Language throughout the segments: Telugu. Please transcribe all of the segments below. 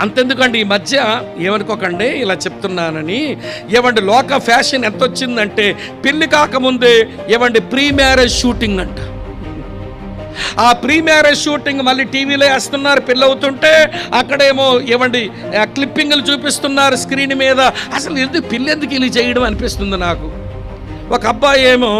అంతెందుకండి ఈ మధ్య ఏమనుకోకండి ఇలా చెప్తున్నానని. ఏమండి లోక ఫ్యాషన్ ఎంత వచ్చిందంటే పెళ్ళి కాకముందే ఏమండి ప్రీ మ్యారేజ్ షూటింగ్ అంట. ఆ ప్రీ మ్యారేజ్ షూటింగ్ మళ్ళీ టీవీలో వేస్తున్నారు పెళ్ళవుతుంటే అక్కడేమో ఏమండి క్లిప్పింగ్లు చూపిస్తున్నారు స్క్రీన్ మీద. అసలు ఎందుకు పిల్లి ఎందుకు ఇలా చేయడం అనిపిస్తుంది నాకు? ఒక అబ్బాయి ఏమో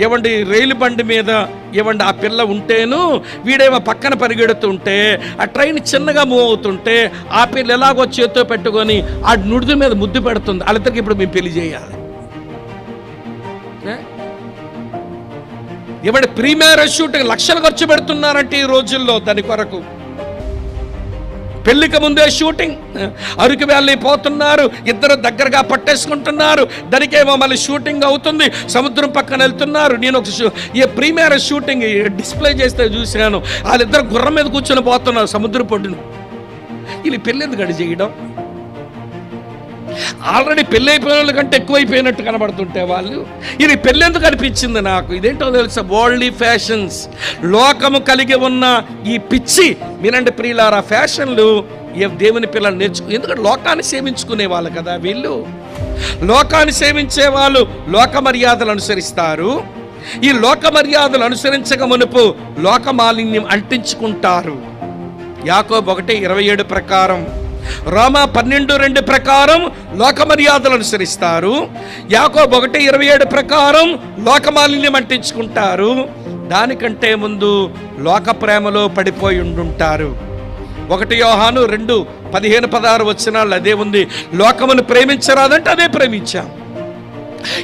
ఇవ్వండి రైలు బండి మీద ఇవ్వండి ఆ పిల్ల ఉంటేను వీడేమో పక్కన పరిగెడుతుంటే ఆ ట్రైన్ చిన్నగా మూవ్ అవుతుంటే ఆ పిల్ల ఎలాగో చేత్తో పెట్టుకొని ఆ నుడిది మీద ముద్దు పెడుతుంది వాళ్ళిద్దరికి ఇప్పుడు మేము పెళ్ళి చేయాలి ఏ? ఇవాడు షూట్ షూటింగ్ లక్షలు ఖర్చు పెడుతున్నారంటే ఈ రోజుల్లో దాని కొరకు పెళ్ళికి ముందే షూటింగ్. అరుకు వ్యాలీ పోతున్నారు ఇద్దరు దగ్గరగా పట్టేసుకుంటున్నారు దానికేమో మళ్ళీ షూటింగ్ అవుతుంది. సముద్రం పక్కన వెళ్తున్నారు. నేను ఒక ఈ ప్రీమియర్ షూటింగ్ డిస్ప్లే చేస్తే చూశాను. వాళ్ళిద్దరు గుర్రం మీద కూర్చొని పోతున్నారు సముద్రం పొడ్డును వీళ్ళు పెళ్ళి ఎందుకు చేయడం? ఆల్రెడీ పెళ్ళైపోయిన వాళ్ళ కంటే ఎక్కువైపోయినట్టు కనబడుతుంటే వాళ్ళు ఇది పెళ్ళెందుకు అనిపించింది నాకు? ఇదేంటో తెలుసా? వరల్డ్లీ ఫ్యాషన్స్ లోకము కలిగి ఉన్న ఈ పిచ్చి. మీరంటే ప్రియులారా ఫ్యాషన్లు దేవుని పిల్లలు నేర్చుకు ఎందుకంటే లోకాన్ని సేవించుకునే వాళ్ళు కదా వీళ్ళు. లోకాన్ని సేవించే వాళ్ళు లోక మర్యాదలు అనుసరిస్తారు. ఈ లోక మర్యాదలు అనుసరించక మునుపు లోక మాలిన్యం అంటించుకుంటారు. యాకోబు ఒకటి ఇరవై ఏడు ప్రకారం రోమా పన్నెండు రెండు ప్రకారం లోక మర్యాదలు అనుసరిస్తారు. యాకోబు ఒకటి ఇరవై ఏడు ప్రకారం లోకమాలిన్యం అంటించుకుంటారు. దానికంటే ముందు లోక ప్రేమలో పడిపోయి ఉండుంటారు. ఒకటి యోహాను రెండు పదిహేను పదహారు వచ్చినాళ్ళు అదే ఉంది. లోకమును ప్రేమించరాదంటే అదే ప్రేమించాం.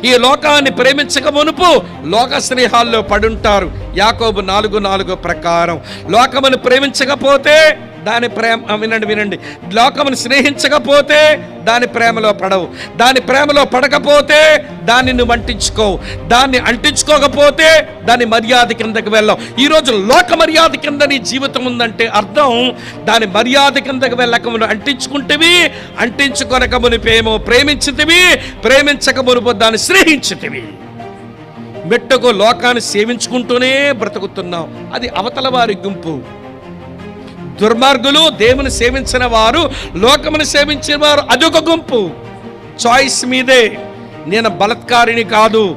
ఈ లోకాన్ని ప్రేమించక మునుపు లోక స్నేహాల్లో పడుంటారు. యాకోబు నాలుగు నాలుగు ప్రకారం లోకమును ప్రేమించకపోతే దాని ప్రేమ వినండి వినండి. లోకమును స్నేహించకపోతే దాని ప్రేమలో పడవు. దాని ప్రేమలో పడకపోతే దాన్ని నువ్వు అంటించుకోవు. దాన్ని అంటించుకోకపోతే దాని మర్యాద కిందకి వెళ్ళవు. ఈరోజు లోక మర్యాద కింద నీ జీవితం ఉందంటే అర్థం దాని మర్యాద కిందకి వెళ్ళకమును అంటించుకుంటేవి అంటించుకొనక మునిపేమో ప్రేమించితివి ప్రేమించక మునుపు దాన్ని స్నేహించితివి. మెట్టుకు లోకాన్ని సేవించుకుంటూనే బ్రతుకుతున్నాం అది అవతల వారి గుంపు. దుర్మార్గులు దేవుని సేవించిన వారు లోకమును సేవించిన వారు అదొక గుంపు. చాయిస్ మీదే. నేను బలత్కారిని కాదు.